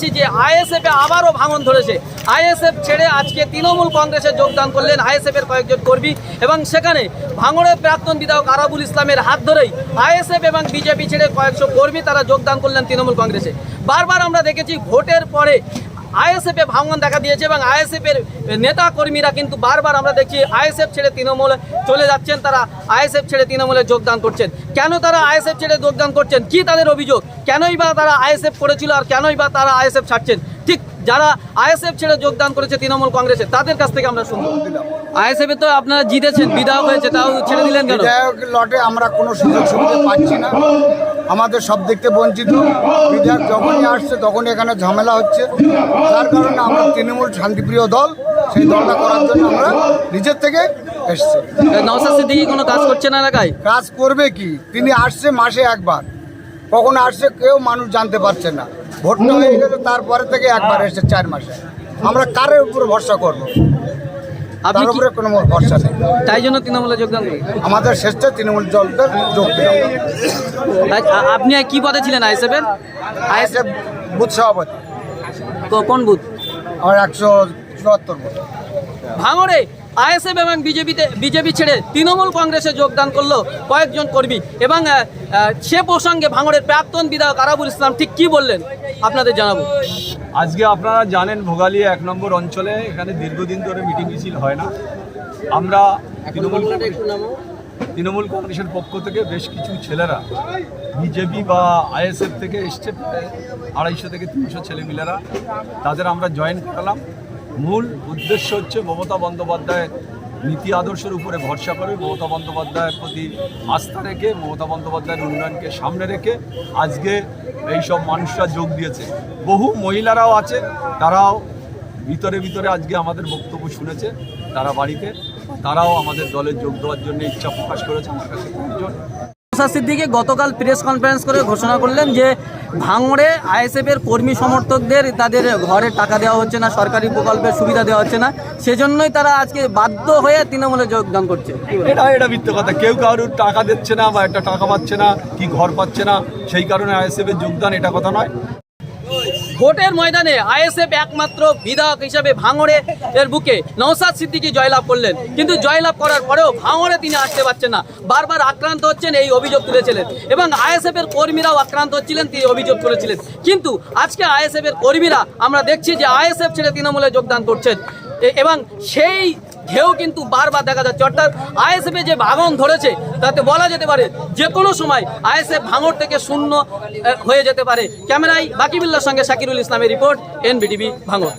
দেখেছি যে আইএসএফে আবারও ভাঙন ধরেছে। আইএসএফ ছেড়ে আজকে তৃণমূল কংগ্রেসে যোগদান করলেন আইএসএফের কয়েকজন কর্মী এবং সেখানে ভাঙড়ের প্রাক্তন বিধায়ক আরাবুল ইসলামের হাত ধরেই আইএসএফ এবং বিজেপি ছেড়ে কয়েকশো কর্মী তারা যোগদান করলেন তৃণমূল কংগ্রেসে। বারবার আমরা দেখেছি ভোটের পরে আইএসএফ ভাঙন দেখা দিয়েছে এবং আইএসএফ এর নেতা কর্মীরা কিন্তু বারবার আমরা দেখছি আইএসএফ ছেড়ে তৃণমূলে চলে যাচ্ছেন, তারা আইএসএফ ছেড়ে তৃণমূলে যোগদান করছেন। কেন তারা আইএসএফ ছেড়ে যোগদান করছেন? কি তাদের অভিযোগ? কেনই বা তারা আইএসএফ করেছিল আর কেনই বা তারা আইএসএফ ছাড়ছেন? ঠিক যারা আইএসএফ ছেড়ে যোগদান করেছে তৃণমূল কংগ্রেসে, তাদের কাছ থেকে আমরা শুনব। আইএসএফ তো আপনারা জিতেছেন, বিধায়ক হয়েছে, তাও ছেড়ে দিলেন কেন? লটে আমরা কোনো সুযোগ সুবিধা পাচ্ছি না। আমাদের সব দিক থেকে বঞ্চিত। বিধায়ক যখনই আসছে তখনই এখানে ঝামেলা হচ্ছে। যার কারণে আমরা তৃণমূল শান্তিপ্রিয় দল সেই দলটা করার জন্য আমরা নিজের থেকে এসছি। নওসাদ সিদ্দিকি কোনো কাজ করছে না এলাকায়? কাজ করবে কি? তিনি আসছে মাসে একবার। কখন আসছে কেউ মানুষ জানতে পারছে না। ভোটটা হয়ে গেলে তারপরে থেকে একবার এসছে চার মাসে। আমরা কারের উপরে ভরসা করব। তার উপরে কোনো ভরসা নেই। তাই জন্য তৃণমূলে যোগদান করেন আমাদের শেষটা তৃণমূল দলটা যোগ দিলাম আ- আপনি কি পদে ছিলেন আইএসএফ এর? আইএসএফ বুথ সভাপতি। কো- কোন বুথ? আমার একশো চুয়াত্তর ভোট ভাঙড়ে আইএসএফ এবং বিজেপিতে বিজেপি ছেড়ে তৃণমূল কংগ্রেসে যোগদান করল কয়েকজন কর্মী। এবং সে প্রসঙ্গে ভাঙড়ের প্রাক্তন বিধায়ক আরাবুল ইসলাম ঠিক কি বললেন? আপনাদের জানাব। আজকে আপনারা জানেন ভোগালী এক নম্বর অঞ্চলে এখানে দীর্ঘদিন ধরে মিটিং মিছিল হয় না। আমরা তৃণমূল তৃণমূল কংগ্রেসের পক্ষ থেকে বেশ কিছু ছেলেরা বিজেপি বা আইএসএফ থেকে এসছে আড়াইশো থেকে তিনশো ছেলেমিলেরা তাদের আমরা জয়েন করালাম। মূল উদ্দেশ্য হচ্ছে মমতা বন্দ্যোপাধ্যায়ের নীতি আদর্শের উপরে ভরসা করে মমতা বন্দ্যোপাধ্যায়ের প্রতি আস্থা রেখে, মমতা বন্দ্যোপাধ্যায়ের উন্নয়নকে সামনে রেখে আজকে এই সব মানুষরা যোগ দিয়েছে। বহু মহিলারাও আছে, তারাও ভিতরে ভিতরে আজকে আমাদের বক্তব্য শুনেছে, তারা বাড়িতে, তারাও আমাদের দলে যোগ দেওয়ার জন্য ইচ্ছা প্রকাশ করেছে আমার কাছে কয়েকজন নওশাদ সিদ্দিকি গতকাল প্রেস কনফারেন্স করে ঘোষণা করলেন যে ভাঙড়ে আইএসএফ এর কর্মী সমর্থকদের তাদের ঘরে টাকা দেওয়া হচ্ছে না, সরকারি প্রকল্পের সুবিধা দেওয়া হচ্ছে না। সেজন্যই তারা আজকে বাধ্য হয়ে তৃণমূলে যোগদান করছে। এটা এটা মিথ্যে কথা। কেউ কারোর টাকা দিচ্ছে না বা একটা টাকা পাচ্ছে না, কি ঘর পাচ্ছে না, সেই কারণে আইএসএফ এর যোগদান এটা কথা নয়। ভোটের ময়দানে আইএসএফ একমাত্র বিধায়ক হিসাবে ভাঙড়ে এর বুকে নওসাদ সিদ্দিকি জয়লাভ করলেন। কিন্তু জয়লাভ করার পরেও ভাঙড়ে তিনি আসতে পারছেন না। বারবার আক্রান্ত হচ্ছেন এই অভিযোগ তুলেছিলেন এবং আইএসএফ এর কর্মীরাও আক্রান্ত হচ্ছিলেন, তিনি অভিযোগ করেছিলেন কিন্তু আজকে আইএসএফ এর কর্মীরা, আমরা দেখছি যে আইএসএফ ছেড়ে তৃণমূলে যোগদান করছেন। এবং সেই ঢেউ কিন্তু বারবার দেখা যাচ্ছে। অর্থাৎ আইএসএফে যে ভাঙন ধরেছে, তাতে বলা যেতে পারে যে কোনো সময় আইএসএফ ভাঙর থেকে শূন্য হয়ে যেতে পারে। ক্যামেরায় বাকিবুল্লার সঙ্গে শাকিরুল ইসলামের রিপোর্ট, এনবিটিভি, ভাঙর।